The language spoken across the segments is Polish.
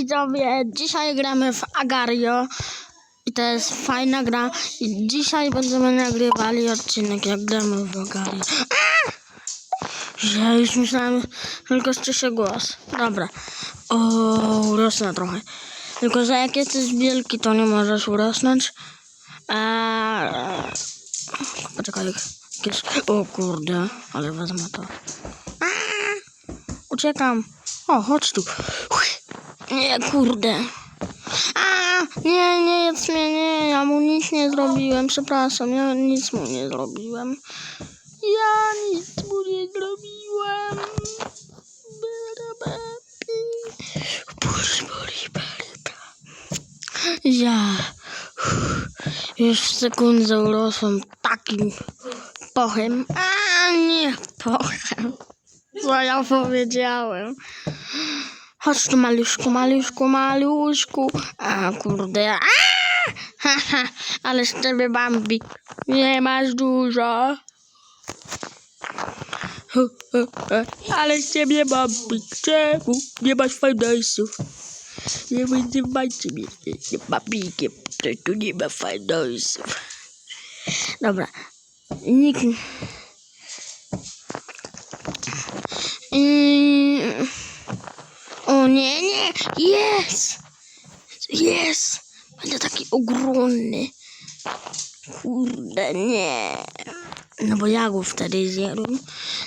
Widzowie, dzisiaj gramy w Agario i to jest fajna gra i dzisiaj będziemy nagrywali odcinek jak gramy w Agario. Ja już myślałem, tylko ściszę głos. Dobra. O, urosnę trochę. Tylko, że jak jesteś wielki, to nie możesz urosnąć. Eee, poczekaj, jakieś... O kurde, ale wezmę to. Uciekam. O, chodź tu. Nie, kurde. A, nie, nie jedz mnie, nie, ja mu nic nie zrobiłem, przepraszam, ja nic mu nie zrobiłem. Ja nic mu nie zrobiłem. Ja już w sekundę urosłem takim pochem. A, nie pochem. Co ja powiedziałem? Chodź tu, maluszku, maluszku, maluszku. A, kurde. A! Ha, ha, ale z ciebie Bambi. Nie masz dużo. Ale z ciebie Bambi. Czemu nie masz fajnosów? Nie wyzywajcie mnie. Nie Bambikiem. Tu nie ma fajnosów. Dobra. Nikt... Mm. Nie, nie, jest! Jest! Będę taki ogromny. Kurde, nie. No bo ja go wtedy zjadłem.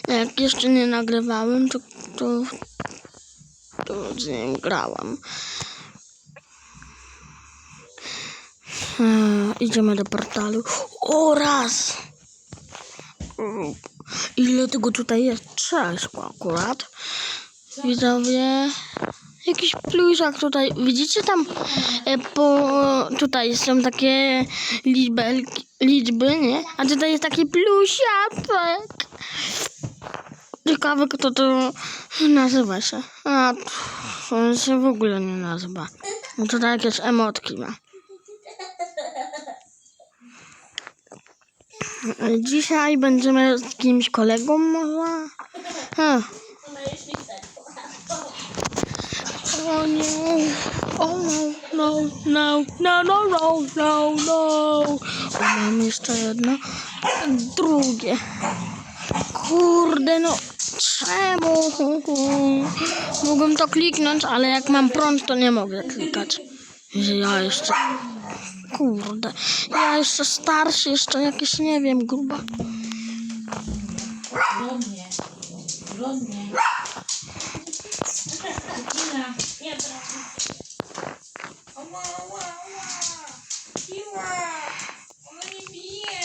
Jak jeszcze nie nagrywałem, to, to, to z nim grałam. Hmm, idziemy do portalu. O, raz! Mm, Ile tego tutaj jest? Sześć akurat. Widzowie. Jakiś pluszak tutaj. Widzicie tam e, po tutaj są takie liczby, liczby, nie? A tutaj jest taki plusiaczek. Ciekawe kto to nazywa się. A on się w ogóle nie nazywa. No tutaj jakieś emotki ma. Dzisiaj będziemy z kimś kolegą może? Hmm. O nie. O no, no, no, no, no, no, no, no. Mam jeszcze jedno. Drugie. Kurde, no. Czemu? Mogłem to kliknąć, ale jak mam prąd, to nie mogę klikać. Ja jeszcze... Kurde. Ja jeszcze starszy, jeszcze jakiś, nie wiem, gruba. Gromnie. Gromnie. Ina, nie trafi. Ała, ała, ała. Piła. Ona nie bije.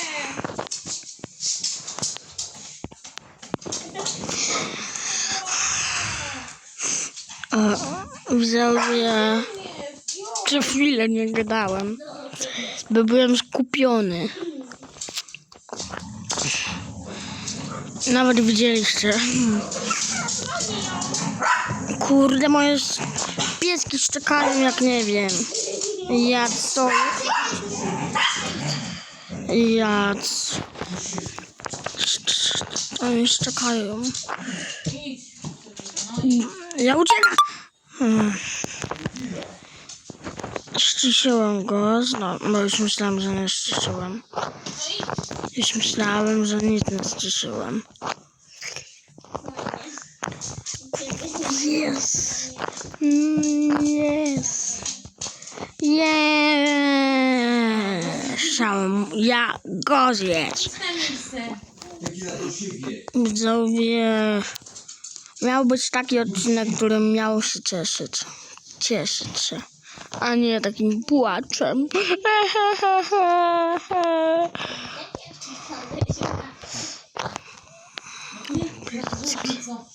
E, Widzowie... Nie, Przez chwilę nie gadałem, bo byłem skupiony. Nawet widzieliście. Kurde, moje pieski szczekają jak nie wiem. Ja co? Ja? Oni szczekają. Ja uciekam! Hmm. Ściszyłem go, bo już myślałem, że nie ściszyłem. Już myślałem, że nic nie ściszyłem. Yes. Mm, Yes. Yes. Chciałem ja go miejsce. Widzowie, miał być taki odcinek, który miał się cieszyć. Cieszyć się, a nie takim płaczem.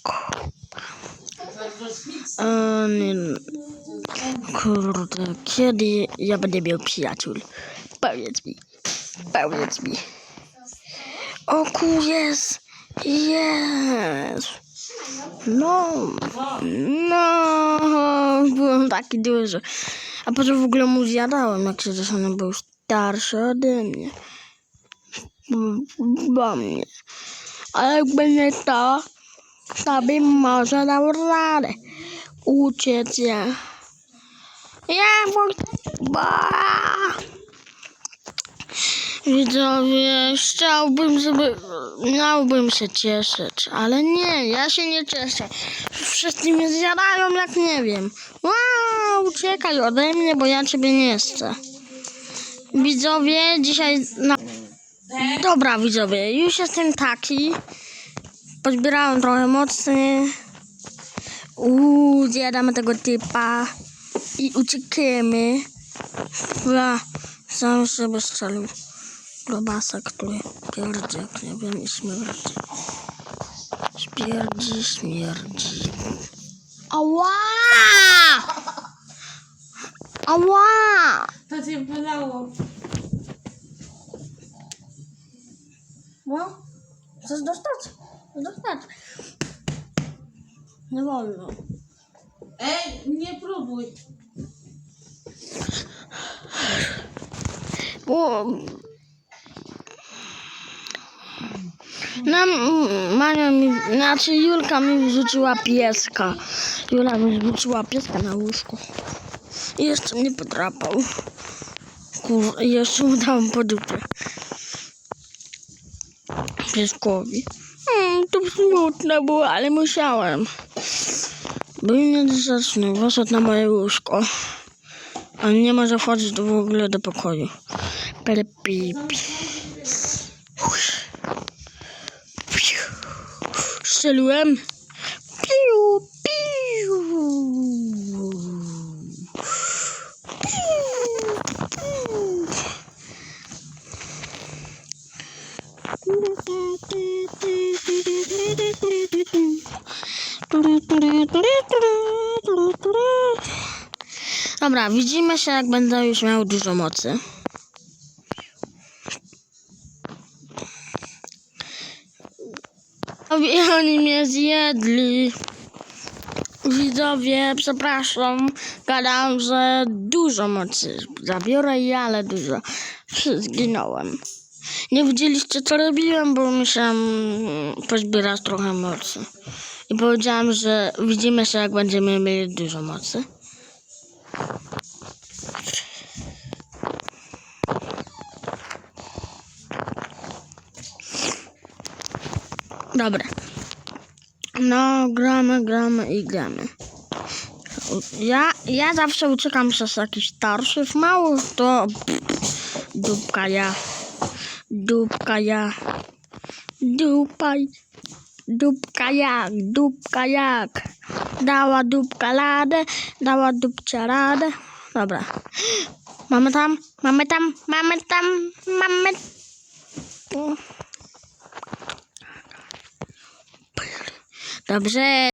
O nie, kurde, kiedy ja będę miał przyjaciół? Powiedz mi, powiedz mi. O kur, jest, jest. No, no, byłem taki duży. A potem w ogóle mu zjadałem, jak się on był starszy ode mnie. Bo mnie. Ale jakby nie to, to bym może dał radę uciec ja. Ja. Ba! Widzowie, chciałbym, żeby... Miałbym się cieszyć, ale nie, ja się nie cieszę. Wszyscy mnie zjadają jak nie wiem. Wow, uciekaj ode mnie, bo ja ciebie nie chcę. Widzowie, dzisiaj... Na... Dobra, widzowie, już jestem taki. Pozbierałem trochę mocny. Uuu, zjadamy tego typa. I uciekamy. Ja sam sobie strzelił. Globasa, który pierdzi, jak nie wiem, i śmierdzi. Śmierdzi, śmierdzi. Ała! Ała! To cię bolało. No, chcesz dostać? Dostać. Nie wolno. Ej, nie próbuj. Bo... Nam, Mania mi, znaczy Julka mi wrzuciła pieska. Jula mi wrzuciła pieska na łóżko. I jeszcze mnie podrapał. Kur, jeszcze mu dałem po dupie. Pieskowi. Hmm, to smutne było, ale musiałem. Był niegrzeczny, wyszedł na moje łóżko. A nie może wchodzić do, w ogóle do pokoju. Perpipi. Strzeliłem. Dobra, widzimy się jak będę już miał dużo mocy. Oni mnie zjedli. Widzowie, przepraszam, gadam, że dużo mocy zabiorę ale dużo. Zginąłem. Nie widzieliście co robiłem, bo musiałem pozbierać trochę mocy. I powiedziałem, że widzimy się jak będziemy mieli dużo mocy. Dobra. No, gramy, gramy i gramy. Ja, ja zawsze uciekam przez jakichś starszych małych, to dupka ja. Dupka ja. Dupaj. Dupka jak, dupka jak. Dała dupka ladę, dała dupcia radę. Dobra. Mamy tam, mamy tam, mamy tam, mamy... Dobrze,